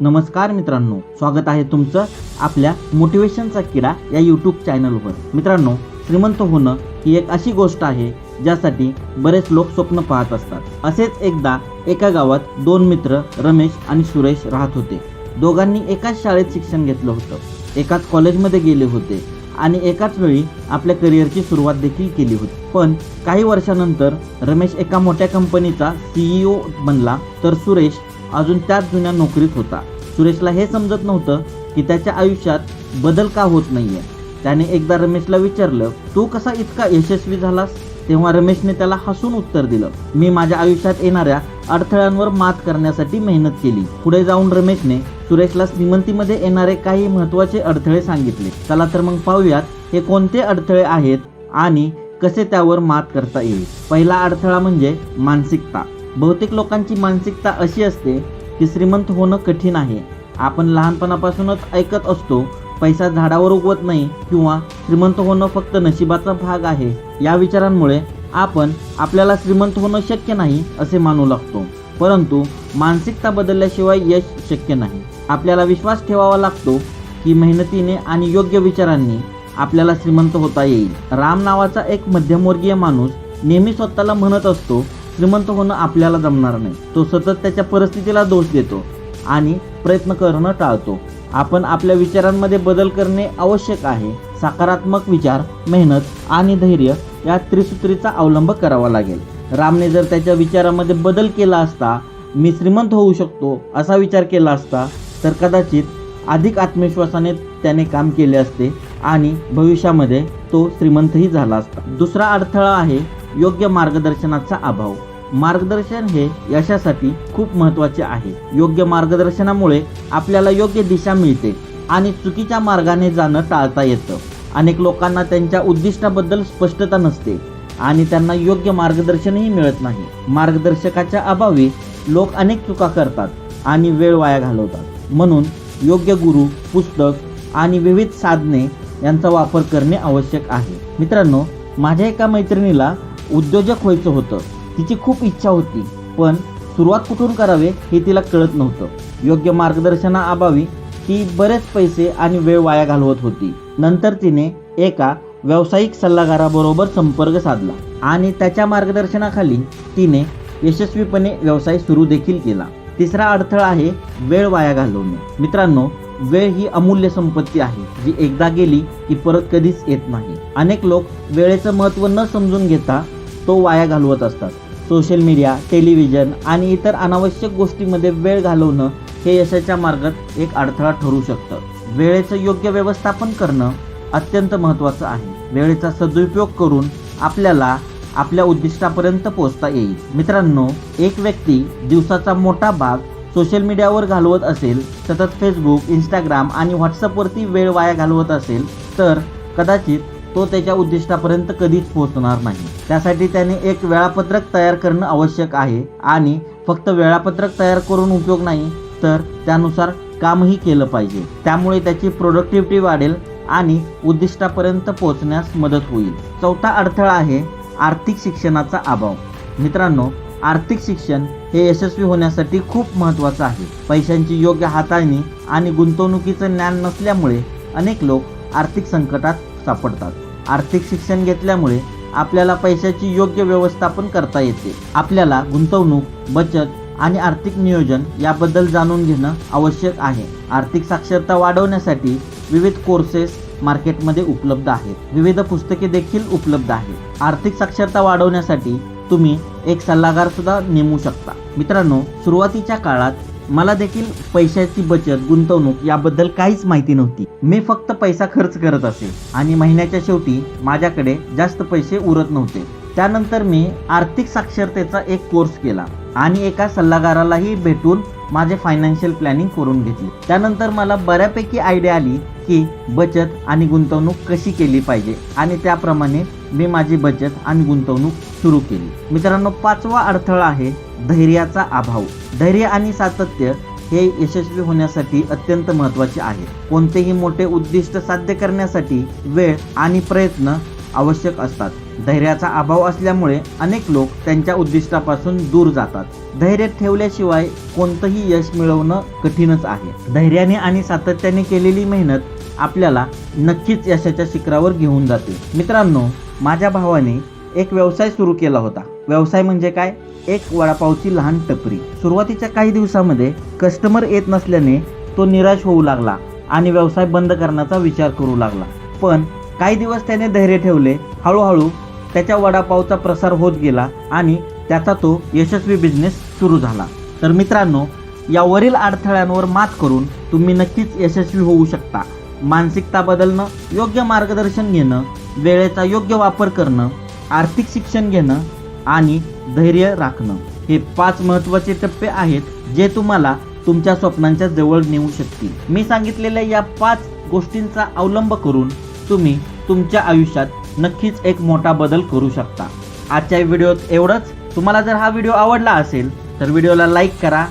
नमस्कार मित्रांनो स्वागत आहे तुमचं आपल्या मोटिवेशनचा किडा या यूट्यूब चॅनलवर मित्रांनो श्रीमंत होणं ही एक अशी गोष्ट आहे ज्यासाठी बरेच लोक स्वप्न पाहत असतात. असेच एकदा एका गावात दोन मित्र रमेश आणि सुरेश राहत होते. दोघांनी एकाच शाळेत शिक्षण घेतलं होतं. एकाच कॉलेजमध्ये गेले होते आणि एकाच वेळी आपल्या करिअरची सुरुवात देखील केली होती. पण काही वर्षानंतर रमेश एका मोठ्या कंपनीचा सीईओ बनला तर सुरेश अजून त्याच जुन्या नोकरीत होता. सुरेशला हे समजत नव्हतं की त्याच्या आयुष्यात बदल का होत नाहीये. त्याने एकदा रमेशला विचारलं तू कसा इतका यशस्वी झालास? तेव्हा रमेशने त्याला हसून उत्तर दिलं मी माझ्या आयुष्यात येणाऱ्या अडथळ्यांवर मात करण्यासाठी मेहनत केली. पुढे जाऊन रमेशने सुरेशला श्रीमंतीमध्ये येणारे काही महत्त्वाचे अडथळे सांगितले. चला तर मग पाहूयात हे कोणते अडथळे आहेत आणि कसे त्यावर मात करता येईल? पहिला अडथळा म्हणजे मानसिकता. बहुतेक लोकांची मानसिकता अशी असते की श्रीमंत होणं कठीण आहे. आपण लहानपणापासूनच ऐकत असतो पैसा झाडावर उगवत नाही किंवा श्रीमंत होणं फक्त नशिबाचा भाग आहे. या विचारांमुळे आपण आपल्याला श्रीमंत होणं शक्य नाही असे मानू लागतो. परंतु मानसिकता बदलल्याशिवाय यश शक्य नाही. आपल्याला विश्वास ठेवावा लागतो की मेहनतीने आणि योग्य विचारांनी आपल्याला श्रीमंत होता येईल. राम नावाचा एक मध्यमवर्गीय माणूस नेहमी स्वतःला म्हणत असतो श्रीमंत होणं आपल्याला जमणार नाही. तो सतत त्याच्या परिस्थितीला दोष देतो आणि प्रयत्न करणं टाळतो. आपण आपल्या विचारांमध्ये बदल करणे आवश्यक आहे. सकारात्मक विचार मेहनत आणि धैर्य या त्रिसूत्रीचा अवलंब करावा लागेल. रामने जर त्याच्या विचारामध्ये बदल केला असता मी श्रीमंत होऊ शकतो असा विचार केला असता तर कदाचित अधिक आत्मविश्वासाने त्याने काम केले असते आणि भविष्यामध्ये तो श्रीमंतही झाला असता. दुसरा अडथळा आहे योग्य मार्गदर्शनाचा अभाव. मार्गदर्शन हे यशासाठी खूप महत्त्वाचे आहे. योग्य मार्गदर्शनामुळे आपल्याला योग्य दिशा मिळते आणि चुकीच्या मार्गाने जाणं टाळता येतं. अनेक लोकांना त्यांच्या उद्दिष्टाबद्दल स्पष्टता नसते आणि त्यांना योग्य मार्गदर्शनही मिळत नाही. मार्गदर्शकाच्या अभावी लोक अनेक चुका करतात आणि वेळ वाया घालवतात. म्हणून योग्य गुरु पुस्तक आणि विविध साधने यांचा वापर करणे आवश्यक आहे. मित्रांनो माझ्या एका मैत्रिणीला उद्योजक व्हायचं होतं. तिची खूप इच्छा होती पण सुरुवात कुठून करावे हे तिला कळत नव्हतं. योग्य मार्गदर्शनाअभावी ती बरेच पैसे आणि वेळ वाया घालवत होती. नंतर तिने एका व्यावसायिक सल्लागाराबरोबर संपर्क साधला आणि त्याच्या मार्गदर्शनाखाली तिने यशस्वीपणे व्यवसाय सुरू देखील केला. तिसरा अडथळा आहे वेळ वाया घालवणे. मित्रांनो वेळ ही अमूल्य संपत्ती आहे जी एकदा गेली की परत कधीच येत नाही. अनेक लोक वेळेचं महत्त्व न समजून घेता तो वाया घालवत असतात. सोशल मीडिया टेलिव्हिजन आणि इतर अनावश्यक गोष्टीमध्ये वेळ घालवणं हे यशाच्या मार्गात एक अडथळा ठरू शकतं. वेळेचं योग्य व्यवस्थापन करणं अत्यंत महत्त्वाचं आहे. वेळेचा सदुपयोग करून आपल्याला आपल्या उद्दिष्टापर्यंत पोहोचता येईल. मित्रांनो एक व्यक्ती दिवसाचा मोठा भाग सोशल मीडियावर घालवत असेल सतत फेसबुक इंस्टाग्राम आणि व्हॉट्सअपवरती वेळ वाया घालवत असेल तर कदाचित तो त्याच्या उद्दिष्टापर्यंत कधीच पोहोचणार नाही. त्यासाठी त्याने एक वेळापत्रक तयार करणं आवश्यक आहे आणि फक्त वेळापत्रक तयार करून उपयोग नाही तर त्यानुसार कामही केलं पाहिजे. त्यामुळे त्याची प्रोडक्टिव्हिटी वाढेल आणि उद्दिष्टापर्यंत पोहोचण्यास मदत होईल. चौथा अडथळा आहे आर्थिक शिक्षणाचा अभाव. मित्रांनो आर्थिक शिक्षण हे यशस्वी होण्यासाठी खूप महत्त्वाचं आहे. पैशांची योग्य हाताळणी आणि गुंतवणुकीचं ज्ञान नसल्यामुळे अनेक लोक आर्थिक संकटात सापडतात. आर्थिक शिक्षण घेतल्यामुळे आपल्याला पैशाची योग्य व्यवस्थापन करता येते. आपल्याला गुंतवणूक बचत आणि आर्थिक नियोजन याबद्दल जाणून घेणं आवश्यक आहे. आर्थिक साक्षरता वाढवण्यासाठी विविध कोर्सेस मार्केटमध्ये उपलब्ध आहेत. विविध पुस्तके देखील उपलब्ध आहेत. आर्थिक साक्षरता वाढवण्यासाठी तुम्ही एक सल्लागार सुद्धा नेमू शकता. मित्रांनो सुरुवातीच्या काळात मला देखील पैशाची बचत गुंतवणूक याबद्दल काहीच माहिती नव्हती. मी फक्त पैसा खर्च करत असे आणि महिन्याच्या शेवटी माझ्याकडे जास्त पैसे उरत नव्हते. त्यानंतर मी आर्थिक साक्षरतेचा एक कोर्स केला आणि एका सल्लागारालाही भेटून माझे फायनान्शियल प्लॅनिंग करून घेतली. त्यानंतर मला बऱ्यापैकी आयडिया आली की बचत आणि गुंतवणूक कशी केली पाहिजे आणि त्याप्रमाणे मी माझी बचत आणि गुंतवणूक सुरू केली. मित्रांनो पाचवा अडथळा आहे धैर्याचा अभाव. धैर्य आणि सातत्य हे यशस्वी होण्यासाठी अत्यंत महत्त्वाचे आहे. कोणतेही मोठे उद्दिष्ट साध्य करण्यासाठी वेळ आणि प्रयत्न आवश्यक असतात. धैर्याचा अभाव असल्यामुळे अनेक लोक त्यांच्या उद्दिष्टापासून दूर जातात. धैर्य ठेवल्याशिवाय कोणतंही यश मिळवणं कठीणच आहे. धैर्याने आणि सातत्याने केलेली मेहनत आपल्याला नक्कीच यशाच्या शिखरावर घेऊन जाते. मित्रांनो माझ्या भावाने एक व्यवसाय सुरू केला होता. व्यवसाय म्हणजे काय? एक वडापावची लहान टपरी. सुरुवातीच्या काही दिवसामध्ये कस्टमर येत नसल्याने तो निराश होऊ लागला आणि व्यवसाय बंद करण्याचा विचार करू लागला. पण काही दिवस त्याने धैर्य ठेवले. हळूहळू त्याच्या वडापावचा प्रसार होत गेला आणि त्याचा तो यशस्वी बिझनेस सुरू झाला. तर मित्रांनो यावरील अडथळ्यांवर मात करून तुम्ही नक्कीच यशस्वी होऊ शकता. मानसिकता बदलणं योग्य मार्गदर्शन घेणं वेळेचा योग्य वापर करणं आर्थिक शिक्षण घेणं आणि धैर्य राखणं हे पाच महत्त्वाचे टप्पे आहेत जे तुम्हाला तुमच्या स्वप्नांच्या जवळ नेऊ शकतील. मी सांगितलेल्या या पाच गोष्टींचा अवलंब करून तुम्ही तुमच्या आयुष्यात नक्कीच एक मोठा बदल करू शकता. आजच्या व्हिडिओत एवढंच. तुम्हाला जर हा व्हिडिओ आवडला असेल तर व्हिडिओला लाईक करा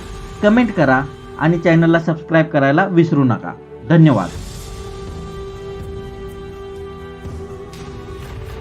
कमेंट करा आणि चॅनलला सबस्क्राईब करायला विसरू नका. धन्यवाद.